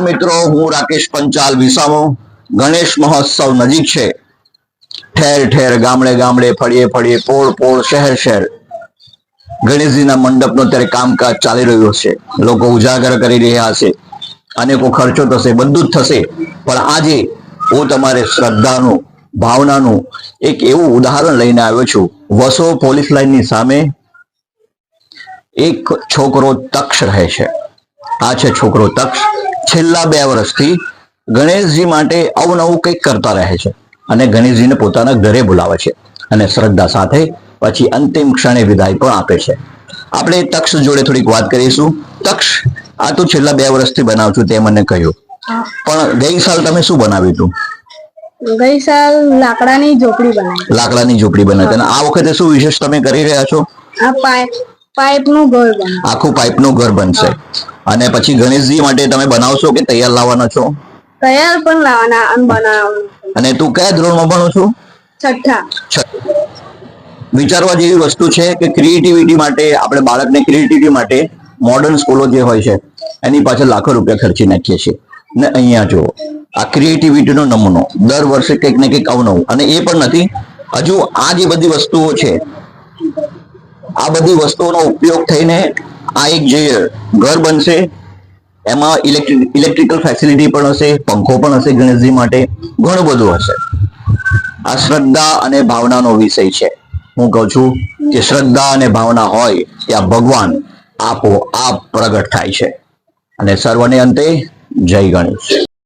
મિત્રો, હું રાકેશ પંચાલ વિસામો. ગણેશ મહોત્સવ નજીક છે. ઠેર ઠેર, ગામડે ગામડે, ફળીએ ફળીએ, પોળ પોળ, શહેર શહેર. ગણેશજીના મંડપનો અત્યારે કામકાજ ચાલી રહ્યું છે. લોકો ઉજાગર કરી રહ્યા છે. અનેકો ખર્ચો થશે, બધું જ થશે. પણ આજે હું તમારે શ્રદ્ધાનું, ભાવનાનું એક એવું ઉદાહરણ લઈને આવ્યો છું. વસો પોલીસ લાઈનની સામે એક છોકરો તક્ષ રહે છે. આ છે છોકરો તક્ષ. છેલ્લા બે વર્ષથી ગણેશજી માટે અવનવું કંઈક કરતા રહે છે અને ગણેશજીને પોતાના ઘરે બોલાવે છે અને શ્રદ્ધા સાથે પછી અંતિમ ક્ષણે વિદાય પણ આપે છે. આપણે તક્ષ જોડે થોડીક વાત કરીશું. તક્ષ આ તો છેલ્લા બે વર્ષથી બનાવ છું તે મને કહ્યું. પણ ગઈ સાલ તમે શું બનાવ્યું હતું ગઈ સાલ લાકડાની ઝોપડી બનાવી. લાકડાની ઝોપડી બનાવી અને આ વખતે શું વિશેષ તમે કરી રહ્યા છો? આ પાઇપ પાઇપનું ઘર આખું પાઇપનું ઘર બનશે. અને પછી ગણેશજી માટે તમે બનાવશો કે તૈયાર લાવવાના છો? તૈયાર પણ લાવવાના અને બનાવવાનું. અને તું કયા ધોરણમાં ભણો છો? છઠ્ઠા. વિચારવા જેવી વસ્તુ છે કે ક્રિએટિવિટી માટે આપણે બાળકને ક્રિએટિવિટી માટે મોડર્ન સ્કૂલો જે હોય છે એની પાછળ લાખો રૂપિયા ખર્ચી નાખીએ છીએ. ને અહીંયા જુઓ આ ક્રિએટિવિટીનો નમૂનો દર વર્ષે કંઈક ને કંઈક અવનવું. અને એ પણ નથી હજુ આ જે બધી વસ્તુઓ છે આ બધી વસ્તુઓનો ઉપયોગ થઈને આ એક જે ઘર બનશે, એમાં ઇલેક્ટ્રિક ઇલેક્ટ્રિકલ ફેસિલિટી પણ હશે, પંખો પણ હશે ગણેશજી માટે, ઘણું બધું હશે. આ શ્રદ્ધા અને ભાવનાનો વિષય છે. હું કહું છું કે શ્રદ્ધા અને ભાવના હોય ત્યાં ભગવાન આપો આપ પ્રગટ થાય છે. અને સર્વને અંતે જય ગણેશ.